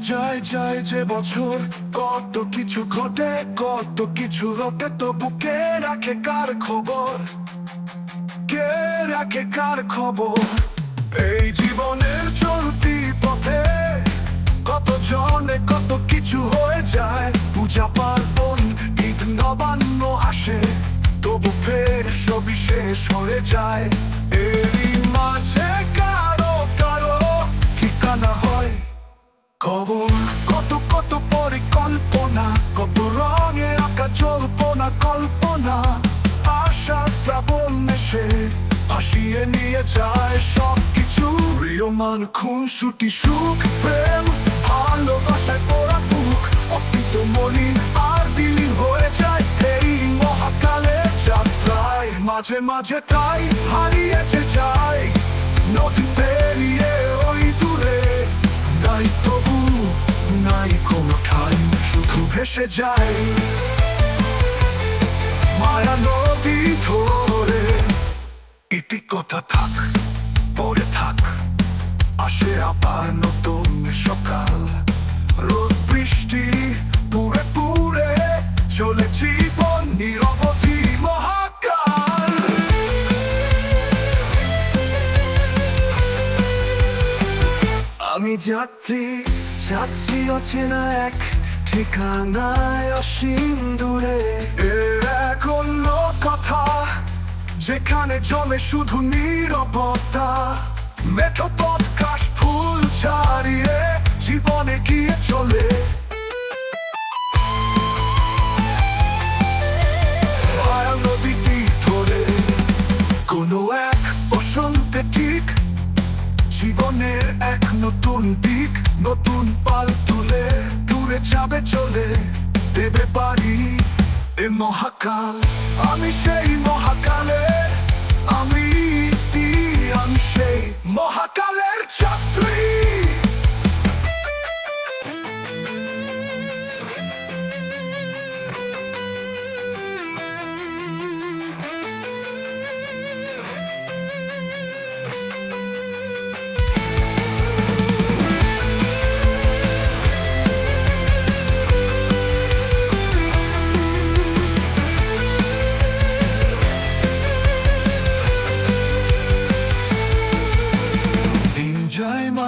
যায় যায় যে বছর। কত কিছু ঘটে, কত কিছু রটে, তবু কে রাখে কার খবর? কে রাখে কার খবর? এই জীবনের চলতি পথে কত জনে কত কিছু হয়ে যায়, পূজা পার্বণ ঈদ নবান্ন আসে, তবু ফের সবিশেষ হয়ে যায়। এরই মাঝে খবর কত কত পরিকল্পনা, কত রঙে আঁকা জল্পনা, কল্পনা। আশা শ্রাবণ এসে ভাসিয়ে নিয়ে যায় সব কিছু প্রিয় মান খুন সুটি সুখ, প্রেম, ভালোবাসায় পোড়া বুক অস্তিত্ব মলিন, আর বিলীন হয়ে যায় এই মহাকালের যাত্রায়। মাঝে মাঝে তাই হারিয়েছে যায় নদী পেরিয়ে ওই দূরে। নাই তবু নাই কোনো ঠাই, শুধু ভেসে যায়। মায়া নদী ধরে ইতি কথা থাক, পরে থাক, আসে আবার নতুন সকাল আমি যাত্রী যাচ্ছি অচেনা এক ঠিকানায় অসীম দূরে। এক অন্য কথা, যেখানে জমে শুধু নিরবতা। মেঠো পথ কাশ ফুল ছাড়িয়ে জীবনে গিয়ে চলে। জীবনের এক নতুন দিক, নতুন পাল তুলে, দূরে যাবে চলে দেবে পারি এ মহাকাল। আমি সেই মহাকালে, আমি আমি সেই মহাকালের যাত্রী।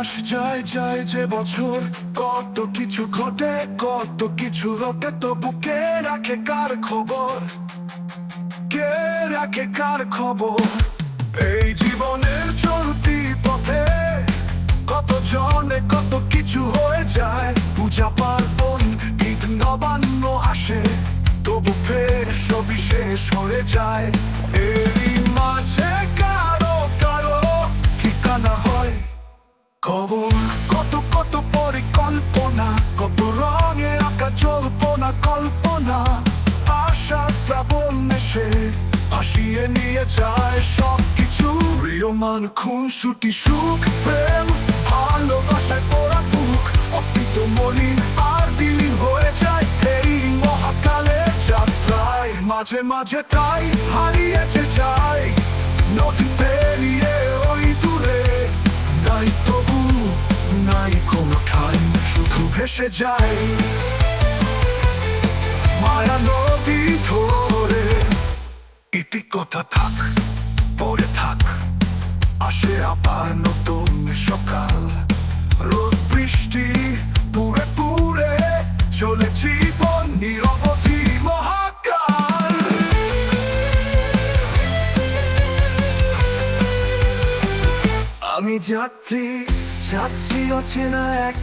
মাস যায় যায় যে বছর। কত কিছু ঘটে, কত কিছু রটে, তবু কে রাখে কার খবর? কে রাখে কার খবর? এই জীবনের চলতি পথে কত জনে কত কিছু হয়ে যায়, পূজা পার্বণ, ঈদ নবান্ন আসে, তবু ফের সবই শেষ হয়ে যায়। এরই মাঝে খবর কত কত পরিকল্পনা, কত রঙে আঁকা কল্পনা। আশা শ্রাবণ ভাসিয়ে নিয়ে যায় সব কিছু প্রিয় মান খুন সুটি সুখ, প্রেম, ভালোবাসায় পোড়া বুক অস্তিত্ব মলিন, আর বিলীন হয়ে যায় এই মহাকালের যাত্রায়। মাঝে মাঝে তাই হারিয়েছে ভেসে যায়। মায়া নদী ধরে। ইতি কথা থাক, পরে থাক। আসে আবার নতুন সকাল। রোদ, বৃষ্টি পুরে পুরে চলে জীবন নিরবধি মহাকাল। আমি যাত্রী যাচ্ছি অচেনা এক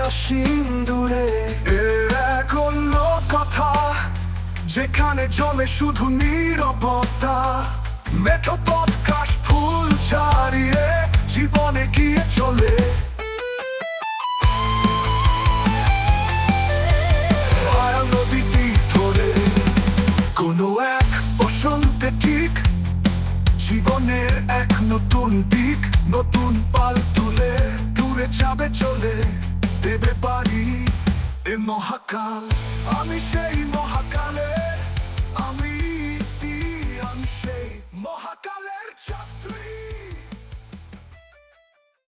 অসীম দূরে। এক অন্য কথা, যেখানে জমে শুধু নীরবতা। মেঠোপথ কাশ ফুল ছাড়িয়ে জীবনে গিয়ে চলে। কোনো এক ঠিক। জীবনের এক নতুন দিক, নতুন পাল তুলে দূরে যাবে চলে দেবে পারি এ মহাকাল। আমি সেই